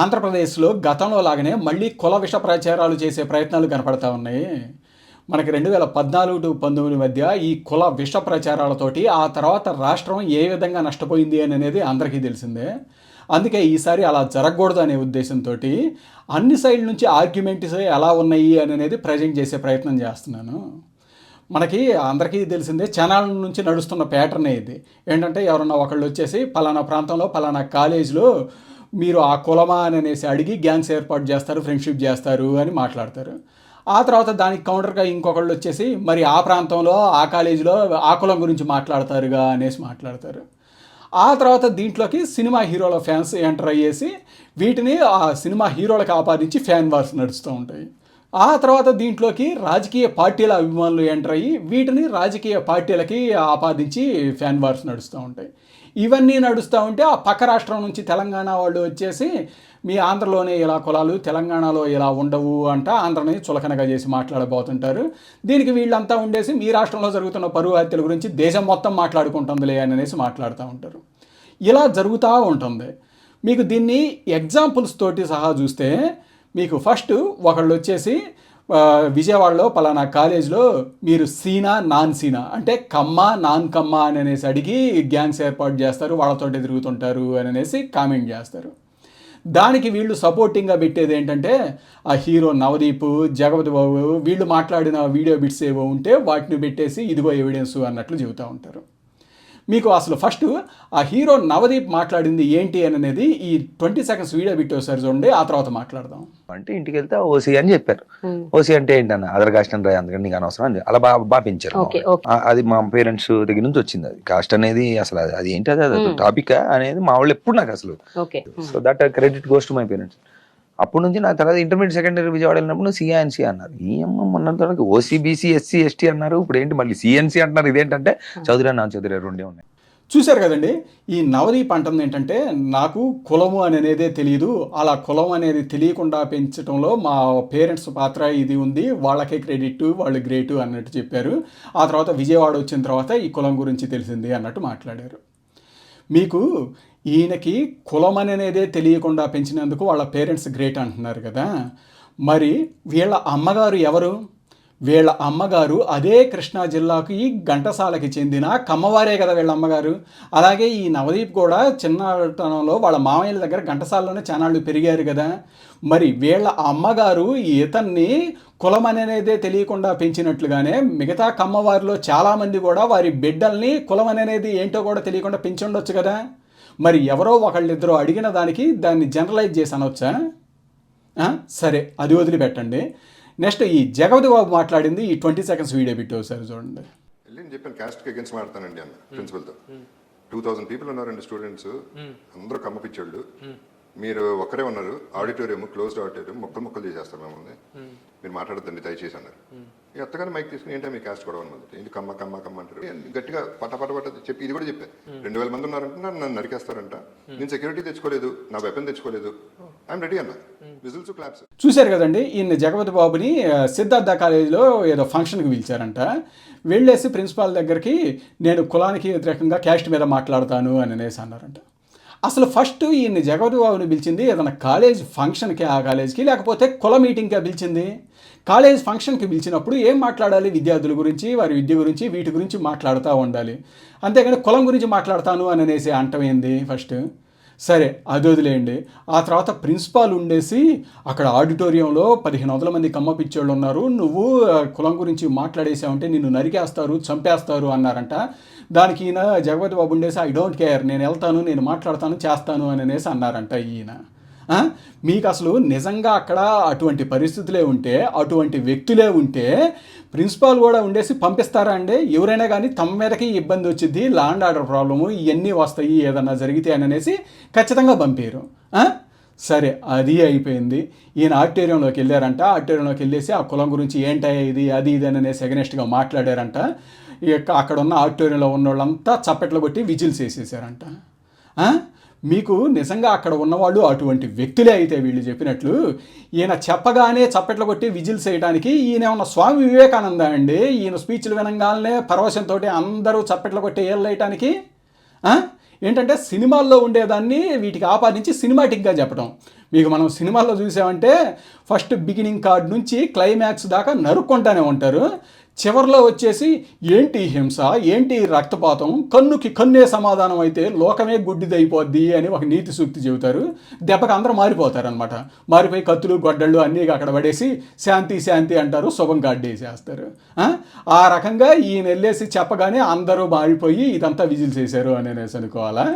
ఆంధ్రప్రదేశ్లో గతంలో లాగానే మళ్ళీ కుల విష ప్రచారాలు చేసే ప్రయత్నాలు కనపడతా ఉన్నాయి. మనకి రెండు వేల పద్నాలుగు టు పంతొమ్మిది మధ్య ఈ కుల విష ప్రచారాలతోటి ఆ తర్వాత రాష్ట్రం ఏ విధంగా నష్టపోయింది అని అనేది అందరికీ తెలిసిందే. అందుకే ఈసారి అలా జరగకూడదు అనే ఉద్దేశంతో అన్ని సైడ్ల నుంచి ఆర్గ్యుమెంట్స్ ఎలా ఉన్నాయి అని అనేది ప్రజెంట్ చేసే ప్రయత్నం చేస్తున్నాను. మనకి అందరికీ తెలిసిందే ఛానల్ నుంచి నడుస్తున్న ప్యాటర్నే ఇది. ఏంటంటే ఎవరన్నా ఒకళ్ళు వచ్చేసి పలానా ప్రాంతంలో పలానా కాలేజీలో మీరు ఆ కులమా అని అనేసి అడిగి గ్యాంగ్స్ ఏర్పాటు చేస్తారు ఫ్రెండ్షిప్ చేస్తారు అని మాట్లాడతారు. ఆ తర్వాత దానికి కౌంటర్గా ఇంకొకళ్ళు వచ్చేసి మరి ఆ ప్రాంతంలో ఆ కాలేజీలో ఆ కులం గురించి మాట్లాడతారుగా? అనేసి మాట్లాడతారు. ఆ తర్వాత దీంట్లోకి సినిమా హీరోల ఫ్యాన్స్ ఎంటర్ అయ్యేసి వీటిని ఆ సినిమా హీరోలకు ఆపాదించి ఫ్యాన్ వార్స్ నడుస్తూ ఉంటాయి. ఆ తర్వాత దీంట్లోకి రాజకీయ పార్టీల అభిమానులు ఎంటర్ అయ్యి వీటిని రాజకీయ పార్టీలకి ఆపాదించి ఫ్యాన్ వార్స్ నడుస్తూ ఉంటాయి. ఇవన్నీ నడుస్తూ ఉంటే ఆ పక్క రాష్ట్రం నుంచి తెలంగాణ వాళ్ళు వచ్చేసి మీ ఆంధ్రలోనే ఇలా కులాలు తెలంగాణలో ఇలా ఉండవు అంట ఆంధ్రని చులకనగా చేసి మాట్లాడబోతుంటారు. దీనికి వీళ్ళంతా ఉండేసి మీ రాష్ట్రంలో జరుగుతున్న పరువు హత్యల గురించి దేశం మొత్తం మాట్లాడుకుంటుందిలే అని అనేసి మాట్లాడుతూ ఉంటారు. ఇలా జరుగుతూ ఉంటుంది. మీకు దీన్ని ఎగ్జాంపుల్స్ తోటి సహా చూస్తే మీకు ఫస్ట్ ఒకళ్ళు వచ్చేసి విజయవాడలో పలానా కాలేజ్లో మీరు సీనా నాన్ సీనా అంటే కమ్మ నాన్ కమ్మ అని అనేసి అడిగి గ్యాంగ్స్ ఏర్పాటు చేస్తారు వాళ్ళతో తిరుగుతుంటారు అని అనేసి కామెంట్ చేస్తారు. దానికి వీళ్ళు సపోర్టింగ్గా పెట్టేది ఏంటంటే ఆ హీరో నవదీప్ జగపతి బాబు వీళ్ళు మాట్లాడిన వీడియో బిట్స్ ఏవో ఉంటే వాటిని పెట్టేసి ఇదిగో ఎవిడెన్స్ అన్నట్లు చెబుతూ ఉంటారు. మీకు అసలు ఫస్ట్ ఆ హీరో నవదీప్ మాట్లాడింది ఏంటి అని అనేది ఈ ట్వంటీ సెకండ్స్ వీడియో బిట్ ఒకసారి చూడండి ఆ తర్వాత మాట్లాడదాం. అంటే ఇంటికి వెళ్తే ఓసీ అని చెప్పారు. ఓసీ అంటే ఏంటన్న? అదర్ కాస్ట్ అని అందుకని నీకు అనవసరం అని అలా బాగా బాగా పెంచారు ఓకే, మామూలుగా. ఓకే. ఆ- అది మా పేరెంట్స్ దగ్గర నుంచి వచ్చింది అది. కాస్ట్ అనేది అసలు అది- అది? ఏంటి అది టాపిక్ అనేది మా వాళ్ళు ఎప్పుడు నాకు అసలు. Okay. So that credit goes to my parents అప్పటి నుంచి నా తర్వాత ఇంటర్మీడియట్ సెకండరీ విజయవాడ వెళ్ళినప్పుడు సిఐఎన్సీ అన్నారు. ఈ అమ్మ మొన్న తర్వాత ఓసీబీసీ ఎస్సీ ఎస్టీ అన్నారు. ఇప్పుడు ఏంటి మళ్ళీ సిఎన్సీ అంటున్నారు? ఇదేంటంటే చౌదరి నా చౌదరి రెండే ఉన్నాయి. చూశారు కదండి ఈ నవదీప్ అంటుంది ఏంటంటే నాకు కులము అని అనేదే తెలియదు అలా కులం అనేది తెలియకుండా పెంచడంలో మా పేరెంట్స్ పాత్ర ఇది ఉంది. వాళ్ళకే క్రెడిట్ వాళ్ళు గ్రేటు అన్నట్టు చెప్పారు. ఆ తర్వాత విజయవాడ వచ్చిన తర్వాత ఈ కులం గురించి తెలిసింది అన్నట్టు మాట్లాడారు. మీకు ఈయనకి కులం అనేదే తెలియకుండా పెంచినందుకు వాళ్ళ పేరెంట్స్ గ్రేట్ అంటున్నారు కదా. మరి వీళ్ళ అమ్మగారు ఎవరు? వీళ్ళ అమ్మగారు అదే కృష్ణా జిల్లాకు ఈ ఘంటసాలకి చెందిన కమ్మవారే కదా వీళ్ళ అమ్మగారు. అలాగే ఈ నవదీప్ కూడా చిన్నతనంలో వాళ్ళ మామయ్యల దగ్గర ఘంటసాలలోనే చానాళ్ళు పెరిగారు కదా. మరి వీళ్ళ అమ్మగారు ఇతన్ని కులం అనేదే తెలియకుండా పెంచినట్లుగానే మిగతా కమ్మవారిలో చాలామంది కూడా వారి బిడ్డల్ని కులం అనేది ఏంటో కూడా తెలియకుండా పెంచుండొచ్చు కదా. మరి ఎవరో ఒకళ్ళిద్దరూ అడిగిన దానికి దాన్ని జనరలైజ్ చేసి అనొచ్చా ఆ? సరే అది వదిలిపెట్టండి. నెక్స్ట్ ఈ జగవతి బాబు మాట్లాడింది ఈ ట్వంటీ సెకండ్స్ వీడియో బిట్ ఒకసారి చూడండి. నేను చెప్పాను క్యాస్ట్కి అగేన్స్ట్ మాడతానండి అన్న ప్రిన్సిపల్తో టూ థౌసండ్ పీపుల్ ఉన్నారండి స్టూడెంట్స్ అందరూ కమ్మ పిచ్చోళ్ళు. మీరు ఒక్కరే ఉన్నారు ఆడిటోరియం క్లోజ్డ్ ఆడిటోరియం మొక్కలు మొక్కలు చేసేస్తారు మమ్మల్ని. మీరు మాట్లాడద్దండి దయచేసి అన్నారు. ఇక ఎత్తగానే మైక్ తీసుకుని ఏంటో మీ క్యాస్ట్ కూడా ఉన్నది ఏంటి కమ్మ కమ్మ కమ్మ అంటారు. గట్టిగా పట పట పట చెప్పి ఇది కూడా చెప్పారు రెండు వేల మంది ఉన్నారంటే నన్ను నరికేస్తారంట. నేను సెక్యూరిటీ తెచ్చుకోలేదు నా వెపన్ తెచ్చుకోలేదు. ఐఎమ్ రెడీ అన్న. విజిల్స్ క్లాప్స్ చూశారు కదండి ఈయన జగపతి బాబుని సిద్ధార్థ కాలేజీలో ఏదో ఫంక్షన్కి పిలిచారంట. వెళ్ళేసి ప్రిన్సిపాల్ దగ్గరికి నేను కులానికి వ్యతిరేకంగా క్యాస్ట్ మీద మాట్లాడతాను అని అనేసి అన్నారంట. అసలు ఫస్ట్ ఈయన్ని జగపతి బాబుని పిలిచింది ఏదైనా కాలేజ్ ఫంక్షన్కి ఆ కాలేజ్కి లేకపోతే కుల మీటింగ్కి పిలిచింది? కాలేజ్ ఫంక్షన్కి పిలిచినప్పుడు ఏం మాట్లాడాలి విద్యార్థుల గురించి వారి విద్య గురించి వీటి గురించి మాట్లాడుతూ ఉండాలి. అంతేగాని కులం గురించి మాట్లాడతాను అని అనేసి అంటమైంది ఫస్ట్? సరే అది వదిలేయండి. ఆ తర్వాత ప్రిన్సిపాల్ ఉండేసి అక్కడ ఆడిటోరియంలో పదిహేను వందల మంది కమ్మ పిచ్చోళ్ళు ఉన్నారు నువ్వు కులం గురించి మాట్లాడేసావంటే నిన్ను నరికేస్తారు చంపేస్తారు అన్నారంట. దానికి ఈయన జగపతి బాబు ఉండేసి ఐ డోంట్ కేర్ నేను వెళ్తాను నేను మాట్లాడతాను చేస్తాను అని అనేసి అన్నారంట ఈయన. మీకు అసలు నిజంగా అక్కడ అటువంటి పరిస్థితులే ఉంటే అటువంటి వ్యక్తులే ఉంటే ప్రిన్సిపాల్ కూడా ఉండేసి పంపిస్తారా అండి? ఎవరైనా కానీ తమ మీదకి ఇబ్బంది వచ్చింది ల్యాండ్ ఆర్డర్ ప్రాబ్లము ఇవన్నీ వస్తాయి ఏదన్నా జరిగితే అని అనేసి ఖచ్చితంగా పంపారు. సరే అది అయిపోయింది. ఈయన ఆడిటోరియంలోకి వెళ్ళారంట. ఆడిటోరియంలోకి వెళ్ళేసి ఆ కులం గురించి ఏంటయ్యా ఇది అది ఇది అని అనేసి మాట్లాడారంట. ఈ ఇక అక్కడ ఉన్న ఆడిటోరియంలో ఉన్న వాళ్ళంతా చప్పట్లు కొట్టి విజిల్స్ వేసేసారంట. మీకు నిజంగా అక్కడ ఉన్నవాళ్ళు అటువంటి వ్యక్తులే అయితే వీళ్ళు చెప్పినట్లు ఈయన చెప్పగానే చప్పట్లు కొట్టి విజిల్స్ వేయడానికి ఈయన ఉన్న స్వామి వివేకానంద అండి? ఈయన స్పీచ్లు వినంగానే పరవశంతో అందరూ చప్పట్లు కొట్టి ఏళ్ళు ఏంటంటే సినిమాల్లో ఉండేదాన్ని వీటికి ఆపాదించి సినిమాటిక్గా చెప్పడం మీకు మనం సినిమాల్లో చూసామంటే ఫస్ట్ బిగినింగ్ కార్డ్ నుంచి క్లైమాక్స్ దాకా నరుక్కుంటానే ఉంటారు. చివర్లో వచ్చేసి ఏంటి హింస? ఏంటి రక్తపాతం? కన్నుకి కన్నే సమాధానం అయితే లోకమే గుడ్డిదైపోద్ది అని ఒక నీతి సూక్తి చెబుతారు. దెబ్బకి అందరూ మారిపోతారనమాట మారిపోయి కత్తులు గొడ్డళ్ళు అన్నీ అక్కడ పడేసి శాంతి శాంతి అంటారు శుభం వేసేస్తారు ఆ? ఆ రకంగా ఈయన వెళ్ళేసి చెప్పగానే అందరూ మారిపోయి ఇదంతా విజిల్ చేశారు అని అనేసి అనుకోవాలా?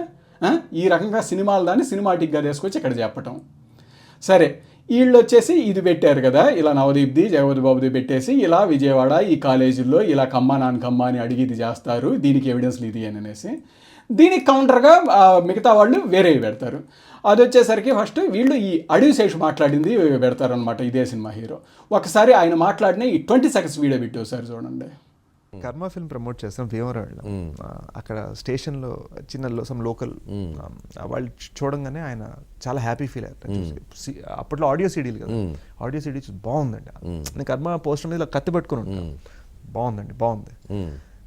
ఈ రకంగా సినిమాలు దాన్ని సినిమాటిక్గా తీసుకొచ్చి ఇక్కడ చెప్పటం. సరే వీళ్ళు వచ్చేసి ఇది పెట్టారు కదా ఇలా నవదీప్ది జగవతి బాబుది పెట్టేసి ఇలా విజయవాడ ఈ కాలేజీల్లో ఇలా కమ్మ నాన్ కమ్మ అని అడిగి ఇది చేస్తారు దీనికి ఎవిడెన్స్లు ఇది అని అనేసి. దీనికి కౌంటర్గా మిగతా వాళ్ళు వేరేవి పెడతారు. అది వచ్చేసరికి ఫస్ట్ వీళ్ళు ఈ అడవి శేషు మాట్లాడింది పెడతారనమాట ఇదే సినిమా హీరో. ఒకసారి ఆయన మాట్లాడిన ఈ ట్వంటీ సెకండ్స్ వీడియో పెట్టి ఒకసారి చూడండి. కర్మ ఫిల్మ్ ప్రమోట్ చేస్తాం భీమవరం వెళ్ళాం. ఆ, అక్కడ స్టేషన్లో చిన్న సమ్ లోకల్ వాళ్ళు చూడంగానే ఆయన చాలా హ్యాపీ ఫీల్ అయ్యారు. అప్పట్లో ఆడియో సీడీలు కదా. ఆడియో సీడీ బాగుందండి నేను కర్మ పోస్టర్ మీద ఇలా కత్తి పెట్టుకుని ఉంటాను బాగుందండి బాగుంది.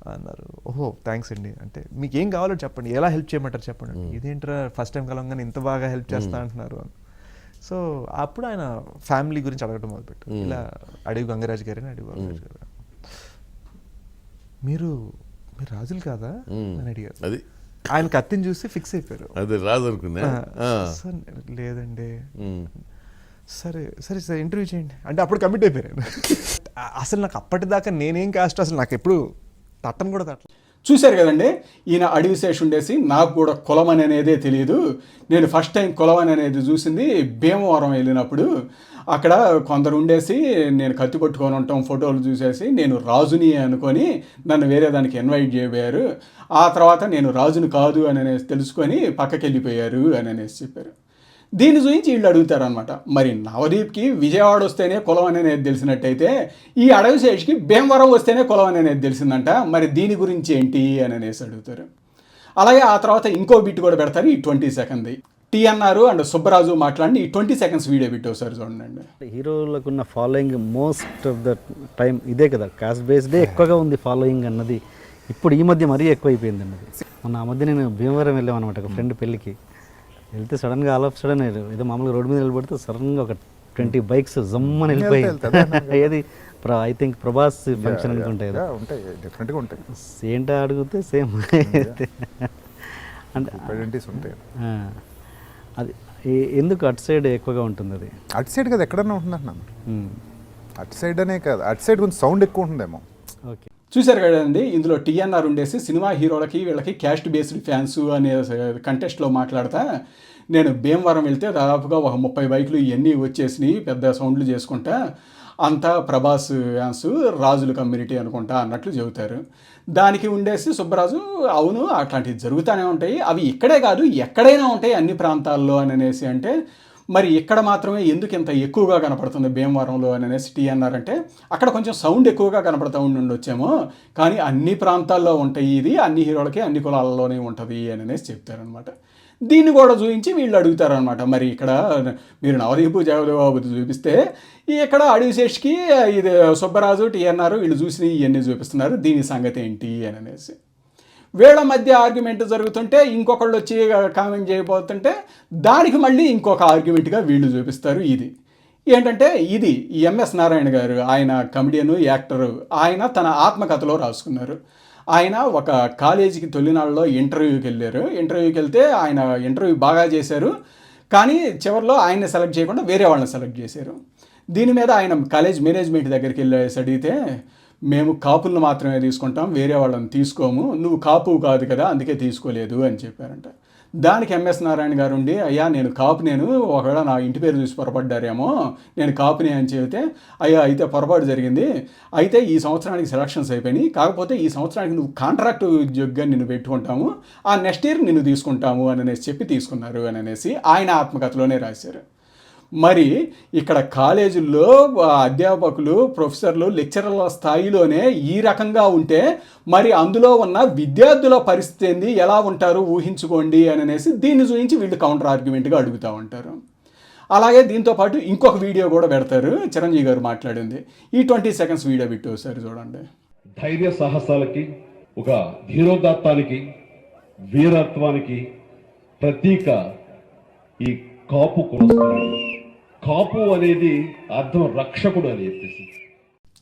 అన్నారు ఓహో థ్యాంక్స్ అండి. అంటే మీకు ఏం కావాలో చెప్పండి. ఎలా హెల్ప్ చేయమంటారు చెప్పండి. ఇదేంట్రా ఫస్ట్ టైం కలవగానే ఇంత బాగా హెల్ప్ చేస్తా అంటున్నారు అని. సో అప్పుడు ఆయన ఫ్యామిలీ గురించి అడగడం మొదలుపెట్టారు. ఇలా అడవి గంగరాజు గారని అడవి గంగరాజు గారు మీరు మీరు రాజులు కాదా? అని అడిగారు. అది ఆయన కత్తిని చూసి ఫిక్స్ అయిపోయారు. అది రాదు అనుకున్నా ఆ, సార్ లేదండి. సరే సరే సార్ ఇంటర్వ్యూ చేయండి. అంటే అప్పుడు కమిట్ అయిపోయారు. అసలు నాకు అప్పటిదాకా నేనేం కాస్ట్ అసలు నాకు ఎప్పుడు తట్టను కూడా తట్టలేదు. చూశారు కదండి ఈయన అడవి శేషు ఉండేసి నాకు కూడా కులం అని అనేదే తెలియదు నేను ఫస్ట్ టైం కులం అని అనేది చూసింది భీమవరం వెళ్ళినప్పుడు. అక్కడ కొందరు ఉండేసి నేను కత్తి పట్టుకొని ఉంటాం ఫోటోలు చూసేసి నేను రాజుని అనుకొని నన్ను వేరే దానికి ఇన్వైట్ చేయబోయారు. ఆ తర్వాత నేను రాజుని కాదు అని అనేసి తెలుసుకొని పక్కకి వెళ్ళిపోయారు అని అనేసి చెప్పారు. దీని గురించి వీళ్ళు అడుగుతారనమాట మరి నవదీప్కి విజయవాడ వస్తేనే కులం అనేది తెలిసినట్టయితే ఈ అడవి శేషికి భీమవరం వస్తేనే కులం అనేది తెలిసిందంట మరి దీని గురించి ఏంటి? అని అనేసి అడుగుతారు. అలాగే ఆ తర్వాత ఇంకో బిట్ కూడా పెడతారు ఈ ట్వంటీ సెకండ్ది. టీఎన్ఆర్ అండ్ సుబ్బరాజు మాట్లాడి ఈ ట్వంటీ సెకండ్స్ వీడియో బిట్ ఒకసారి చూడండి. హీరోలకు ఉన్న following most of the time ఇదే కదా కాస్ట్ బేస్డే ఎక్కువగా ఉంది ఫాలోయింగ్ అన్నది. ఇప్పుడు ఈ మధ్య మరీ ఎక్కువైపోయింది అన్నది. మొన్న ఆ మధ్య నేను భీమవరం వెళ్ళాం అనమాట ఒక ఫ్రెండ్ పెళ్ళికి. వెళ్తే సడన్గా ఆల్ ఆఫ్ సడన్ ఏదో మామూలుగా రోడ్డు మీద నిలబడితే సడన్గా ఒక ట్వంటీ బైక్స్ జమ్మని వెళ్ళిపోయి ఏది? ఐ థింక్ ప్రభాస్ ఫంక్షన్ అనుకుంటాయి కదా. ఉంటాయి డెఫినెట్గా ఉంటాయి. ఏంటో అడిగితే సేమ్. అంటే ఉంటాయి. అది ఎందుకు అటు సైడ్ ఎక్కువగా ఉంటుంది అది? అటు సైడ్ కదా ఎక్కడన్నా ఉంటుందంటున్నాను ఉమ్, అటు సైడ్ అనే కాదు. అటు సైడ్ కొంచెం సౌండ్ ఎక్కువ ఉంటుందేమో. ఓకే. చూశారు కదండి ఇందులో టీఎన్ఆర్ ఉండేసి సినిమా హీరోలకి వీళ్ళకి క్యాస్ట్ బేస్డ్ ఫ్యాన్స్ అనే కంటెస్ట్లో మాట్లాడతా. నేను భీమవరం వెళ్తే దాదాపుగా ఒక ముప్పై బైకులు ఇవన్నీ వచ్చేసినాయి పెద్ద సౌండ్లు చేసుకుంటా. అంతా ప్రభాస్ ఫ్యాన్స్ రాజుల కమ్యూనిటీ అనుకుంటా అన్నట్లు చెబుతారు. దానికి ఉండేసి సుబ్బరాజు అవును అట్లాంటివి జరుగుతూనే ఉంటాయి. అవి ఇక్కడే కాదు ఎక్కడైనా ఉంటాయి అన్ని ప్రాంతాల్లో అని అనేసి అంటే మరి ఇక్కడ మాత్రమే ఎందుకు ఇంత ఎక్కువగా కనపడుతుంది భీమవరంలో అని అనేసి టీఎన్ఆర్ అంటే అక్కడ కొంచెం సౌండ్ ఎక్కువగా కనపడుతూ ఉండి ఉండొచ్చేమో. కానీ అన్ని ప్రాంతాల్లో ఉంటాయి ఇది అన్ని హీరోలకి అన్ని కులాలలోనే ఉంటుంది అని అనేసి చెప్తారనమాట దీన్ని కూడా చూపించి వీళ్ళు అడుగుతారనమాట మరి ఇక్కడ మీరు నవదీపు జగదేబాబు చూపిస్తే ఇక్కడ అడివిశేష్కి ఇది సుబ్బరాజు టీఎన్ఆర్ వీళ్ళు చూసి ఇవన్నీ చూపిస్తున్నారు. దీని సంగతి ఏంటి అని అనేసి. వీళ్ళ మధ్య ఆర్గ్యుమెంట్ జరుగుతుంటే ఇంకొకళ్ళు వచ్చి కామెంట్ చేయబోతుంటే దానికి మళ్ళీ ఇంకొక ఆర్గ్యుమెంట్గా వీళ్ళు చూపిస్తారు ఇది. ఏంటంటే ఇది ఈ ఎంఎస్ నారాయణ గారు ఆయన కమెడియన్ యాక్టరు ఆయన తన ఆత్మకథలో రాసుకున్నారు. ఆయన ఒక కాలేజీకి తొలినాళ్ళలో ఇంటర్వ్యూకి వెళ్ళారు. ఇంటర్వ్యూకి వెళ్తే ఆయన ఇంటర్వ్యూ బాగా చేశారు. కానీ చివరిలో ఆయన్ని సెలెక్ట్ చేయకుండా వేరే వాళ్ళని సెలెక్ట్ చేశారు. దీని మీద ఆయన కాలేజ్ మేనేజ్మెంట్ దగ్గరికి వెళ్ళేసి అడిగితే మేము కాపులను మాత్రమే తీసుకుంటాం వేరే వాళ్ళని తీసుకోము. నువ్వు కాపు కాదు కదా అందుకే తీసుకోలేదు అని చెప్పారంట. దానికి ఎంఎస్ నారాయణ గారు ఉండి అయ్యా నేను కాపు నేను ఒకవేళ నా ఇంటి పేరు చూసి పొరపడ్డారేమో నేను కాపుని అని చెబితే అయ్యా అయితే పొరపాటు జరిగింది. అయితే ఈ సంవత్సరానికి సెలక్షన్స్ అయిపోయినాయి. కాకపోతే ఈ సంవత్సరానికి నువ్వు కాంట్రాక్ట్ ఉద్యోగిగా నిన్ను పెట్టుకుంటాము. ఆ నెక్స్ట్ ఇయర్ నిన్ను తీసుకుంటాము అని అనేసి చెప్పి తీసుకున్నారు అని అనేసి ఆయన ఆత్మకథలోనే రాశారు. మరి ఇక్కడ కాలేజీల్లో అధ్యాపకులు ప్రొఫెసర్లు లెక్చరర్ల స్థాయిలోనే ఈ రకంగా ఉంటే మరి అందులో ఉన్న విద్యార్థుల పరిస్థితి ఏంది? ఎలా ఉంటారు? ఊహించుకోండి అని అనేసి దీన్ని చూపించి వీళ్ళు కౌంటర్ ఆర్గ్యుమెంట్గా అడుగుతూ ఉంటారు. అలాగే దీంతో పాటు ఇంకొక వీడియో కూడా పెడతారు. చిరంజీవి గారు మాట్లాడింది. ఈ ట్వంటీ సెకండ్స్ వీడియో పెట్టి ఒకసారి చూడండి. ధైర్య సాహసాలకి ఒక ధీరోదాత్తానికి వీరత్వానికి ప్రతీక ఈ కాపు కులస్తులు కాపు అనేది అర్థం రక్షకుడు అని చెప్పేసి.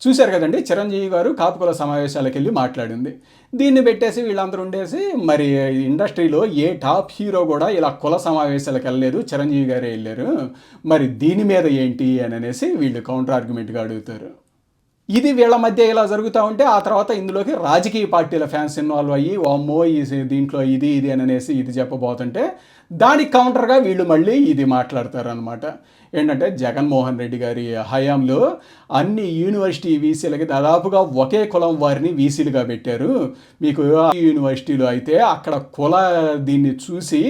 చూశారు కదండి చిరంజీవి గారు కాపుకుల సమావేశాలకు వెళ్ళి మాట్లాడింది. దీన్ని పెట్టేసి వీళ్ళందరూ ఉండేసి మరి ఇండస్ట్రీలో ఏ టాప్ హీరో కూడా ఇలా కుల సమావేశాలకు వెళ్ళలేదు చిరంజీవి గారే వెళ్ళారు. మరి దీని మీద ఏంటి అని అనేసి వీళ్ళు కౌంటర్ ఆర్గ్యుమెంట్గా అడుగుతారు. ఇది వీళ్ళ మధ్య ఇలా జరుగుతూ ఉంటే ఆ తర్వాత ఇందులోకి రాజకీయ పార్టీల ఫ్యాన్స్ ఇన్వాల్వ్ అయ్యి అమ్మో ఈ దీంట్లో ఇది ఇది అని అనేసి ఇది చెప్పబోతుంటే దానికి కౌంటర్గా వీళ్ళు మళ్ళీ ఇది మాట్లాడతారనమాట ఏంటంటే జగన్మోహన్ రెడ్డి గారి హయాంలో అన్ని యూనివర్సిటీ వీసీలకి దాదాపుగా ఒకే కులం వారిని వీసీలుగా పెట్టారు. మీకు యూనివర్సిటీలో అయితే అక్కడ కుల దీన్ని చూసి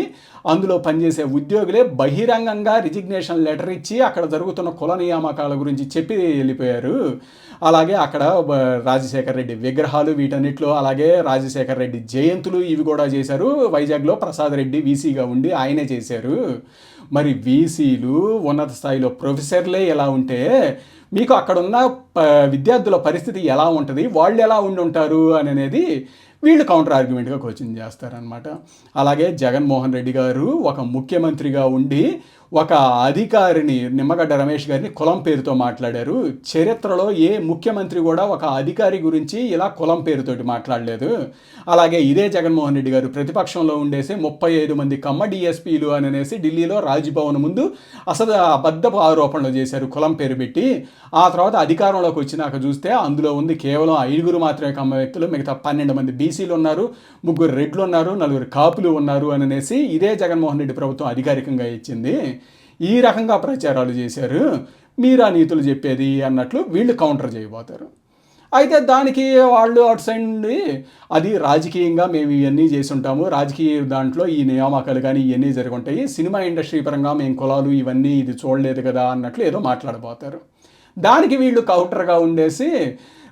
అందులో పనిచేసే ఉద్యోగులే బహిరంగంగా రిజిగ్నేషన్ లెటర్ ఇచ్చి అక్కడ జరుగుతున్న కుల నియామకాల గురించి చెప్పి వెళ్ళిపోయారు. అలాగే అక్కడ రాజశేఖర రాజశేఖర్ రెడ్డి విగ్రహాలు వీటన్నిటిలో అలాగే రాజశేఖర్ రెడ్డి జయంతులు ఇవి కూడా చేశారు. వైజాగ్లో ప్రసాద్ రెడ్డి వీసీగా ఉండి ఆయనే చేశారు. మరి వీసీలు ఉన్నత స్థాయిలో ప్రొఫెసర్లే ఎలా ఉంటే మీకు అక్కడున్న ప- విద్యార్థుల పరిస్థితి ఎలా ఉంటుంది? వాళ్ళు ఎలా ఉండి ఉంటారు? అని అనేది వీళ్ళు కౌంటర్ ఆర్గ్యుమెంట్గా కోచింగ్ చేస్తారనమాట అలాగే జగన్మోహన్ రెడ్డి గారు ఒక ముఖ్యమంత్రిగా ఉండి ఒక అధికారిని నిమ్మగడ్డ రమేష్ గారిని కులం పేరుతో మాట్లాడారు. చరిత్రలో ఏ ముఖ్యమంత్రి కూడా ఒక అధికారి గురించి ఇలా కులం పేరుతోటి మాట్లాడలేదు. అలాగే ఇదే జగన్మోహన్ రెడ్డి గారు ప్రతిపక్షంలో ఉండేసి ముప్పై ఐదు మంది కమ్మ డిఎస్పీలు అని అనేసి ఢిల్లీలో రాజ్భవన్ ముందు అసలు అబద్ధపు ఆరోపణలు చేశారు కులం పేరు పెట్టి. ఆ తర్వాత అధికారంలోకి వచ్చినాక చూస్తే అందులో ఉంది కేవలం ఐదుగురు మాత్రమే కమ్మ వ్యక్తులు మిగతా పన్నెండు మంది బీసీలు ఉన్నారు ముగ్గురు రెడ్లు ఉన్నారు నలుగురు కాపులు ఉన్నారు అని అనేసి ఇదే జగన్మోహన్ రెడ్డి ప్రభుత్వం అధికారికంగా ఇచ్చింది. ఈ రకంగా ప్రచారాలు చేశారు. మీరా నీతులు చెప్పేది అన్నట్లు వీళ్ళు కౌంటర్ చేయబోతారు. అయితే దానికి వాళ్ళు అటు సైడ్ అది రాజకీయంగా మేము ఇవన్నీ చేసి ఉంటాము రాజకీయ దాంట్లో ఈ నియామకాలు కానీ ఇవన్నీ జరుగుంటాయి. సినిమా ఇండస్ట్రీ పరంగా మేము కులాలు ఇవన్నీ ఇది చూడలేదు కదా అన్నట్లు ఏదో మాట్లాడబోతారు. దానికి వీళ్ళు కౌంటర్గా ఉండేసి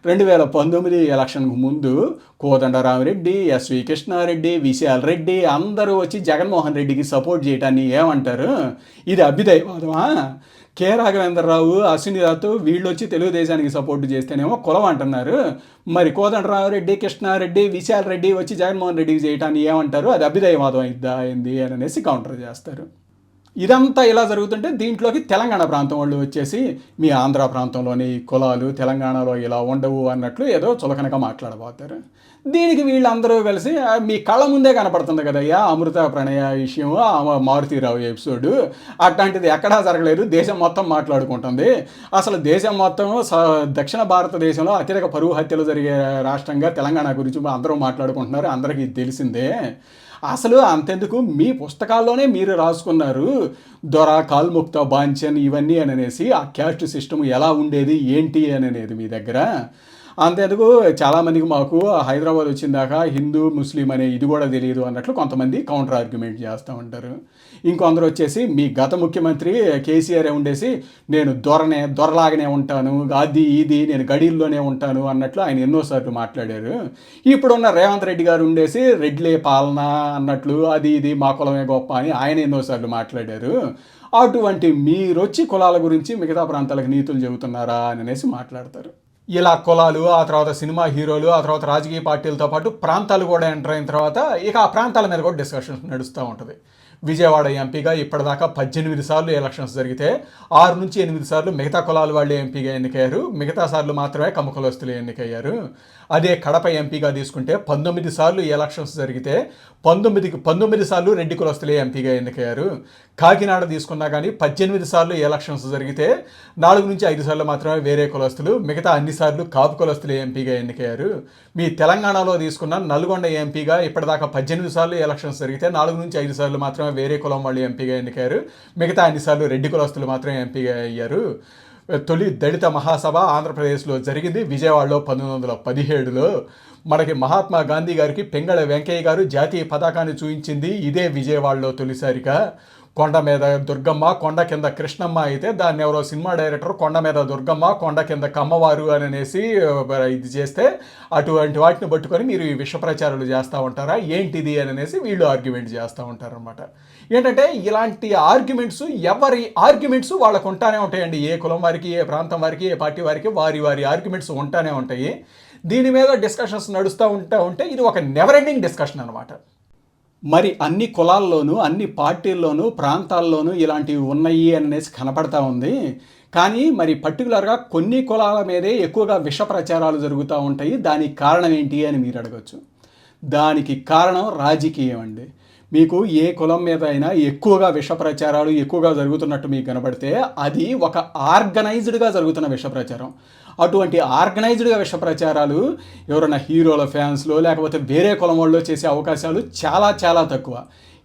రెండు వేల పంతొమ్మిది ఎలక్షన్కు ముందు కోదండరామిరెడ్డి ఎస్వి కృష్ణారెడ్డి విశాల్ రెడ్డి అందరూ వచ్చి జగన్మోహన్ రెడ్డికి సపోర్ట్ చేయటాన్ని ఏమంటారు? ఇది అభ్యుదయవాదమా? కె. రాఘవేంద్రరావు అశ్విని దత్తు వీళ్ళు వచ్చి తెలుగుదేశానికి సపోర్ట్ చేస్తేనేమో కులం అంటున్నారు. మరి కోదండరామిరెడ్డి కృష్ణారెడ్డి విశాల్ రెడ్డి వచ్చి జగన్మోహన్ రెడ్డికి చేయటాన్ని ఏమంటారు? అది అభ్యుదయవాదం అయిద్దా అయింది అని అనేసి కౌంటర్ చేస్తారు. ఇదంతా ఇలా జరుగుతుంటే దీంట్లోకి తెలంగాణ ప్రాంతం వాళ్ళు వచ్చేసి మీ ఆంధ్ర ప్రాంతంలోని కులాలు తెలంగాణలో ఇలా ఉండవు అన్నట్లు ఏదో చులకనగా మాట్లాడబోతారు. దీనికి వీళ్ళందరూ కలిసి మీ కళ్ళ ముందే కనపడుతుంది కదయ్యా అమృత ప్రణయ విషయం మారుతీరావు ఎపిసోడ్. అట్లాంటిది ఎక్కడా జరగలేదు దేశం మొత్తం మాట్లాడుకుంటుంది. అసలు దేశం మొత్తం స- దక్షిణ భారతదేశంలో అత్యధిక పరువు హత్యలు జరిగే రాష్ట్రంగా తెలంగాణ గురించి అందరూ మాట్లాడుకుంటున్నారు అందరికీ తెలిసిందే. అసలు అంతెందుకు? మీ పుస్తకాల్లోనే మీరు రాసుకున్నారు. దొర కాల్ముక్త బాంచన్ ఇవన్నీ అని అనేసి ఆ క్యాస్ట్ సిస్టమ్ ఎలా ఉండేది ఏంటి అని అనేది మీ దగ్గర. అంతెందుకు? చాలామందికి మాకు హైదరాబాద్ వచ్చిందాక హిందూ ముస్లిం అనే ఇది కూడా తెలియదు అన్నట్లు కొంతమంది కౌంటర్ ఆర్గ్యుమెంట్ చేస్తూ ఉంటారు. ఇంకొందరు వచ్చేసి మీ గత ముఖ్యమంత్రి కేసీఆర్ ఉండేసి నేను దొరనే దొరలాగానే ఉంటాను అది ఇది నేను గడీల్లోనే ఉంటాను అన్నట్లు ఆయన ఎన్నోసార్లు మాట్లాడారు. ఇప్పుడున్న రేవంత్ రెడ్డి గారు ఉండేసి రెడ్లే పాలన అన్నట్లు అది ఇది మా కులమే గొప్ప అని ఆయన ఎన్నోసార్లు మాట్లాడారు. అటువంటి మీరొచ్చి కులాల గురించి మిగతా ప్రాంతాలకు నీతులు చెబుతున్నారా అని అనేసి మాట్లాడతారు. ఇలా కులాలు ఆ తర్వాత సినిమా హీరోలు ఆ తర్వాత రాజకీయ పార్టీలతో పాటు ప్రాంతాలు కూడా ఎంటర్ అయిన తర్వాత ఇక ఆ ప్రాంతాల మీద కూడా డిస్కషన్స్ నడుస్తూ ఉంటుంది. విజయవాడ ఎంపీగా ఇప్పటిదాకా పద్దెనిమిది సార్లు ఎలక్షన్స్ జరిగితే ఆరు నుంచి ఎనిమిది సార్లు మిగతా కులాల వాళ్ళు ఎంపీగా ఎన్నికయ్యారు. మిగతా సార్లు మాత్రమే కమ్మ కులస్తులు ఎన్నికయ్యారు. అదే కడప ఎంపీగా తీసుకుంటే పంతొమ్మిది సార్లు ఎలక్షన్స్ జరిగితే పంతొమ్మిదికి పంతొమ్మిది సార్లు రెడ్డి కులస్తులే ఎంపీగా ఎన్నికయ్యారు. కాకినాడ తీసుకున్నా కానీ పద్దెనిమిది సార్లు ఎలక్షన్స్ జరిగితే నాలుగు నుంచి ఐదు సార్లు మాత్రమే వేరే కులస్తులు మిగతా అన్ని సార్లు కాపు కులస్తులే ఎంపీగా ఎన్నికయ్యారు. మీ తెలంగాణలో తీసుకున్న నల్గొండ ఎంపీగా ఇప్పటిదాకా పద్దెనిమిది సార్లు ఎలక్షన్స్ జరిగితే నాలుగు నుంచి ఐదు సార్లు మాత్రమే వేరే కులం వాళ్ళు ఎంపీగా ఎన్నికయ్యారు. మిగతా అన్ని సార్లు రెడ్డి కులస్తులు మాత్రమే ఎంపీగా అయ్యారు. తొలి దళిత మహాసభ ఆంధ్రప్రదేశ్లో జరిగింది. విజయవాడలో పంతొమ్మిది వందల పదిహేడులో మనకి మహాత్మా గాంధీ గారికి పెంగళ వెంకయ్య గారు జాతీయ పతాకాన్ని చూపించింది. ఇదే విజయవాడలో తొలిసారిగా. కొండ మీద దుర్గమ్మ కొండ కింద కృష్ణమ్మ అయితే దాన్ని ఎవరో సినిమా డైరెక్టర్ కొండ మీద దుర్గమ్మ కొండ కింద కమ్మవారు అని అనేసి ఇది చేస్తే అటువంటి వాటిని పట్టుకొని మీరు ఈ విష ప్రచారాలు చేస్తూ ఉంటారా? ఏంటిది అని అనేసి వీళ్ళు ఆర్గ్యుమెంట్ చేస్తూ ఉంటారనమాట ఏంటంటే ఇలాంటి ఆర్గ్యుమెంట్స్ ఎవరి ఆర్గ్యుమెంట్స్ వాళ్ళకు ఉంటానే ఉంటాయండి. ఏ కులం వారికి ఏ ప్రాంతం వారికి ఏ పార్టీ వారికి వారి వారి ఆర్గ్యుమెంట్స్ ఉంటానే ఉంటాయి. దీని మీద డిస్కషన్స్ నడుస్తూ ఉంటా ఉంటే ఇది ఒక నెవర్ ఎండింగ్ డిస్కషన్ అనమాట మరి అన్ని కులాల్లోనూ అన్ని పార్టీల్లోనూ ప్రాంతాల్లోనూ ఇలాంటివి ఉన్నాయి అనేసి కనపడతా ఉంది. కానీ మరి పర్టికులర్గా కొన్ని కులాల మీదే ఎక్కువగా విష ప్రచారాలు జరుగుతూ ఉంటాయి. దానికి కారణం ఏంటి అని మీరు అడగచ్చు. దానికి కారణం రాజకీయం అండి. మీకు ఏ కులం మీద అయినా ఎక్కువగా విష ప్రచారాలు ఎక్కువగా జరుగుతున్నట్టు మీకు కనబడితే అది ఒక ఆర్గనైజ్డ్గా జరుగుతున్న విష ప్రచారం. అటువంటి ఆర్గనైజ్డ్గా విష ప్రచారాలు ఎవరైనా హీరోల ఫ్యాన్స్లో లేకపోతే వేరే కులం వాళ్ళు చేసే అవకాశాలు చాలా చాలా తక్కువ.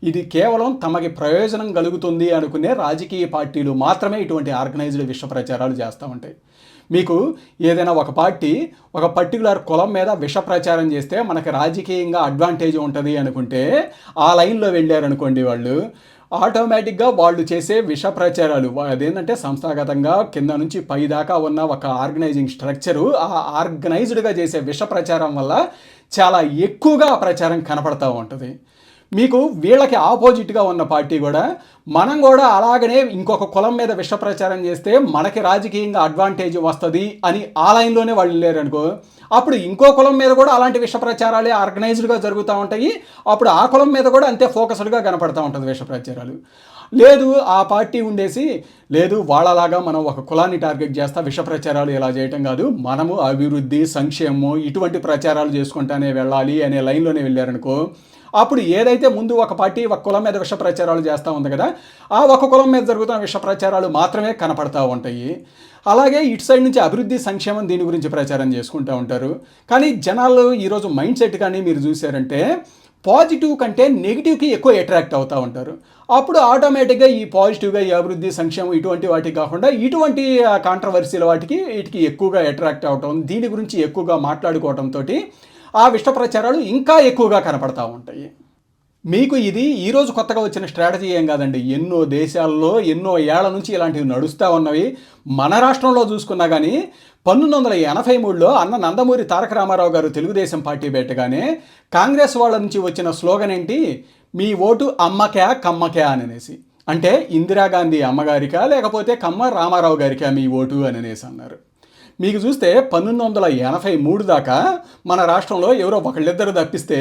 ఇది కేవలం తమకి ప్రయోజనం కలుగుతుంది అనుకునే రాజకీయ పార్టీలు మాత్రమే ఇటువంటి ఆర్గనైజ్డ్ విష ప్రచారాలు చేస్తూ ఉంటాయి. మీకు ఏదైనా ఒక పార్టీ ఒక పర్టికులర్ కులం మీద విష ప్రచారం చేస్తే మనకు రాజకీయంగా అడ్వాంటేజ్ ఉంటుంది అనుకుంటే ఆ లైన్లో వెళ్ళారనుకోండి వాళ్ళు ఆటోమేటిక్గా వాళ్ళు చేసే విష ప్రచారాలు అదేంటంటే సంస్థాగతంగా కింద నుంచి పై దాకా ఉన్న ఒక ఆర్గనైజింగ్ స్ట్రక్చరు ఆ ఆర్గనైజ్డ్గా చేసే విష ప్రచారం వల్ల చాలా ఎక్కువగా ఆ ప్రచారం కనపడతా ఉంటుంది. మీకు వీళ్ళకి ఆపోజిట్గా ఉన్న పార్టీ కూడా మనం కూడా అలాగనే ఇంకొక కులం మీద విష ప్రచారం చేస్తే మనకి రాజకీయంగా అడ్వాంటేజ్ వస్తుంది అని ఆ లైన్లోనే వాళ్ళు వెళ్ళారనుకో అప్పుడు ఇంకో కులం మీద కూడా అలాంటి విష ప్రచారాలే ఆర్గనైజ్డ్గా జరుగుతూ ఉంటాయి. అప్పుడు ఆ కులం మీద కూడా అంతే ఫోకస్డ్గా కనపడుతూ ఉంటుంది విష ప్రచారాలు. లేదు ఆ పార్టీ ఉండేసి లేదు వాళ్ళలాగా మనం ఒక కులాన్ని టార్గెట్ చేస్తా విష ప్రచారాలు ఇలా చేయటం కాదు. మనము అభివృద్ధి సంక్షేమం ఇటువంటి ప్రచారాలు చేసుకుంటానే వెళ్ళాలి అనే లైన్లోనే వెళ్ళారనుకో అప్పుడు ఏదైతే ముందు ఒక పార్టీ ఒక కులం మీద విష ప్రచారాలు చేస్తూ ఉంది కదా ఆ ఒక కులం మీద జరుగుతున్న విష ప్రచారాలు మాత్రమే కనపడతా ఉంటాయి. అలాగే ఇటు సైడ్ నుంచి అభివృద్ధి సంక్షేమం దీని గురించి ప్రచారం చేసుకుంటూ ఉంటారు. కానీ జనాలు ఈరోజు మైండ్ సెట్ కానీ మీరు చూసారంటే పాజిటివ్ కంటే నెగిటివ్కి ఎక్కువ అట్రాక్ట్ అవుతూ ఉంటారు. అప్పుడు ఆటోమేటిక్గా ఈ పాజిటివ్గా ఈ అభివృద్ధి సంక్షేమం ఇటువంటి వాటికి కాకుండా ఇటువంటి కాంట్రవర్సీల వాటికి వీటికి ఎక్కువగా అట్రాక్ట్ అవటం దీని గురించి ఎక్కువగా మాట్లాడుకోవడంతో ఆ విష ప్రచారాలు ఇంకా ఎక్కువగా కనపడతా ఉంటాయి. మీకు ఇది ఈరోజు కొత్తగా వచ్చిన స్ట్రాటజీ ఏం కాదండి. ఎన్నో దేశాల్లో ఎన్నో ఏళ్ళ నుంచి ఇలాంటివి నడుస్తూ ఉన్నవి. మన రాష్ట్రంలో చూసుకున్నా కానీ పంతొమ్మిది వందల ఎనభై మూడులో అన్న నందమూరి తారక రామారావు గారు తెలుగుదేశం పార్టీ పెట్టగానే కాంగ్రెస్ వాళ్ళ నుంచి వచ్చిన స్లోగన్ ఏంటి? మీ ఓటు అమ్మకే కమ్మకే అని అనేసి. అంటే ఇందిరాగాంధీ అమ్మగారికా లేకపోతే కమ్మ రామారావు గారికా మీ ఓటు అనేసి అన్నారు. మీకు చూస్తే పంతొమ్మిది వందల ఎనభై మూడు దాకా మన రాష్ట్రంలో ఎవరో ఒకళ్ళిద్దరు తప్పిస్తే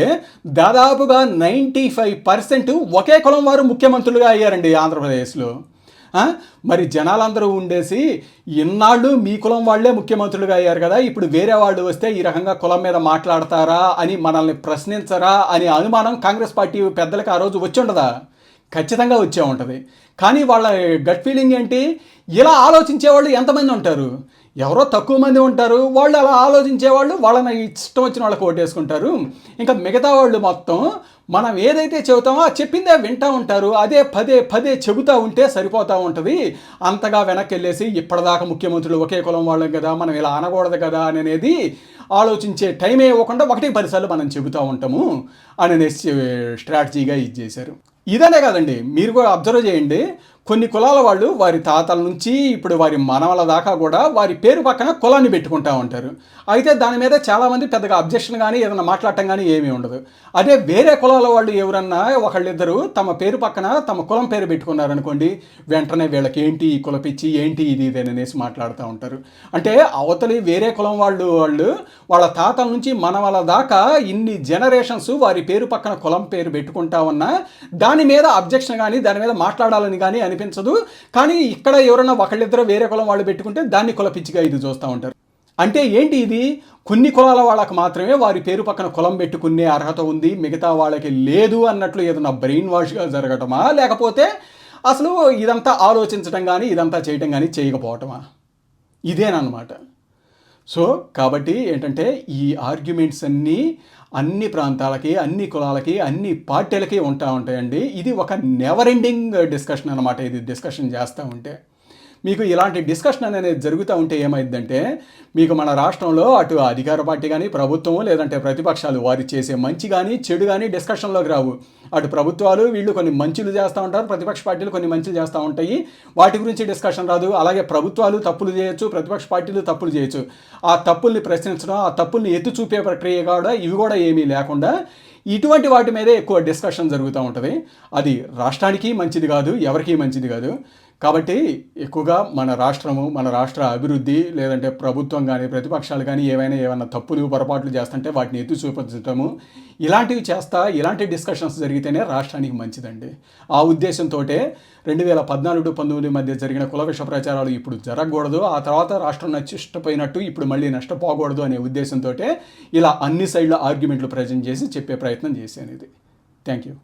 దాదాపుగా నైంటీ ఫైవ్ పర్సెంట్ ఒకే కులం వారు ముఖ్యమంత్రులుగా అయ్యారండి ఆంధ్రప్రదేశ్లో. మరి జనాలందరూ ఉండేసి ఇన్నాళ్ళు మీ కులం వాళ్ళే ముఖ్యమంత్రులుగా అయ్యారు కదా ఇప్పుడు వేరే వాళ్ళు వస్తే ఈ రకంగా కులం మీద మాట్లాడతారా అని మనల్ని ప్రశ్నించరా అని అనుమానం కాంగ్రెస్ పార్టీ పెద్దలకు ఆ రోజు వచ్చి ఉండదా? ఖచ్చితంగా వచ్చే ఉంటుంది. కానీ వాళ్ళ గట్ ఫీలింగ్ ఏంటి? ఇలా ఆలోచించే వాళ్ళు ఎంతమంది ఉంటారు? ఎవరో తక్కువ మంది ఉంటారు వాళ్ళు అలా ఆలోచించే వాళ్ళు వాళ్ళని ఇష్టం వచ్చిన వాళ్ళకి ఓటేసుకుంటారు. ఇంకా మిగతా వాళ్ళు మొత్తం మనం ఏదైతే చెబుతామో ఆ చెప్పిందే వింటూ ఉంటారు. అదే పదే పదే చెబుతూ ఉంటే సరిపోతూ ఉంటుంది. అంతగా వెనక్కి వెళ్ళేసి ఇప్పటిదాకా ముఖ్యమంత్రులు ఒకే కులం వాళ్ళం కదా మనం ఇలా అనకూడదు కదా అనేది ఆలోచించే టైం ఇవ్వకుండా ఒకటి పదిసార్లు మనం చెబుతూ ఉంటాము అని స్ట్రాటజీగా ఇది చేశారు. ఇదనే కాదండి మీరు కూడా అబ్జర్వ్ చేయండి. కొన్ని కులాల వాళ్ళు వారి తాతల నుంచి ఇప్పుడు వారి మనవల దాకా కూడా వారి పేరు పక్కన కులాన్ని పెట్టుకుంటా ఉంటారు. అయితే దాని మీద చాలామంది పెద్దగా అబ్జెక్షన్ కానీ ఏదైనా మాట్లాడటం కానీ ఏమీ ఉండదు. అదే వేరే కులాల వాళ్ళు ఎవరన్నా ఒకళ్ళిద్దరు తమ పేరు పక్కన తమ కులం పేరు పెట్టుకున్నారనుకోండి వెంటనే వీళ్ళకి ఏంటి ఈ కులపిచ్చి ఏంటి ఇది ఇది అని అనేసి మాట్లాడుతూ ఉంటారు. అంటే అవతలి వేరే కులం వాళ్ళు వాళ్ళు వాళ్ళ తాతల నుంచి మనవల దాకా ఇన్ని జనరేషన్స్ వారి పేరు పక్కన కులం పేరు పెట్టుకుంటా ఉన్నా దాని మీద అబ్జెక్షన్ కానీ దాని మీద మాట్లాడాలని కానీ కనిపించదు. కానీ ఇక్కడ ఎవరైనా ఒకళ్ళిద్దరు వేరే కులం వాళ్ళు పెట్టుకుంటే దాన్ని కులపిచ్చిగా ఇది చూస్తూ ఉంటారు. అంటే ఏంటి ఇది? కొన్ని కులాల వాళ్ళకు మాత్రమే వారి పేరు పక్కన కులం పెట్టుకునే అర్హత ఉంది మిగతా వాళ్ళకి లేదు అన్నట్లు ఏదైనా బ్రెయిన్ వాష్గా జరగటమా? లేకపోతే అసలు ఇదంతా ఆలోచించడం కానీ ఇదంతా చేయటం కానీ చేయకపోవటమా? ఇదేనమాట సో కాబట్టి ఏంటంటే ఈ ఆర్గ్యుమెంట్స్ అన్నీ అన్ని ప్రాంతాలకి అన్ని కులాలకి అన్ని పార్టీలకి ఉంటా ఉంటాయండి. ఇది ఒక నెవర్ ఎండింగ్ డిస్కషన్ అనమాట ఇది డిస్కషన్ చేస్తూ ఉంటే. మీకు ఇలాంటి డిస్కషన్ అనేది జరుగుతూ ఉంటే ఏమైందంటే మీకు మన రాష్ట్రంలో అటు అధికార పార్టీ కానీ ప్రభుత్వం లేదంటే ప్రతిపక్షాలు వారు చేసే మంచి కానీ చెడు కానీ డిస్కషన్లోకి రావు. అటు ప్రభుత్వాలు వీళ్ళు కొన్ని మంచులు చేస్తూ ఉంటారు ప్రతిపక్ష పార్టీలు కొన్ని మంచులు చేస్తూ ఉంటాయి. వాటి గురించి డిస్కషన్ రాదు. అలాగే ప్రభుత్వాలు తప్పులు చేయొచ్చు ప్రతిపక్ష పార్టీలు తప్పులు చేయొచ్చు. ఆ తప్పుల్ని ప్రశ్నించడం ఆ తప్పుల్ని ఎత్తి చూపే ప్రక్రియ కూడా ఇవి కూడా ఏమీ లేకుండా ఇటువంటి వాటి మీదే ఎక్కువ డిస్కషన్ జరుగుతూ ఉంటుంది. అది రాష్ట్రానికి మంచిది కాదు ఎవరికీ మంచిది కాదు. కాబట్టి ఎక్కువగా మన రాష్ట్రము మన రాష్ట్ర అభివృద్ధి లేదంటే ప్రభుత్వం కానీ ప్రతిపక్షాలు కానీ ఏవైనా ఏమైనా తప్పులు పొరపాట్లు చేస్తుంటే వాటిని ఎత్తి చూపించటము. ఇలాంటివి చేస్తా ఇలాంటి డిస్కషన్స్ జరిగితేనే రాష్ట్రానికి మంచిదండి. ఆ ఉద్దేశంతో రెండు వేల పద్నాలుగు పంతొమ్మిది మధ్య జరిగిన కుల విష ప్రచారాలు ఇప్పుడు జరగకూడదు. ఆ తర్వాత రాష్ట్రం నచ్చిష్టపోయినట్టు ఇప్పుడు మళ్ళీ నష్టపోకూడదు అనే ఉద్దేశంతో ఇలా అన్ని సైడ్ల ఆర్గ్యుమెంట్లు ప్రజెంట్ చేసి చెప్పే ప్రయత్నం చేశాను ఇది. Thank you.